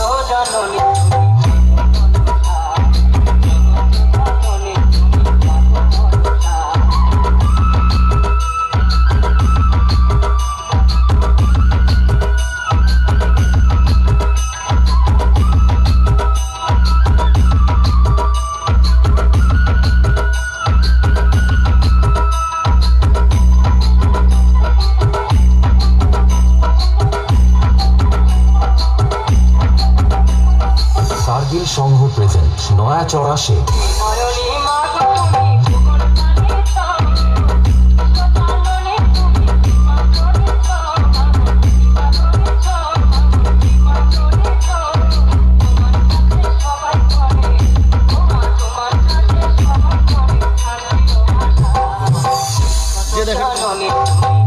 Janani. নাগিল Sangha present Naya Sheikh Yeah, they.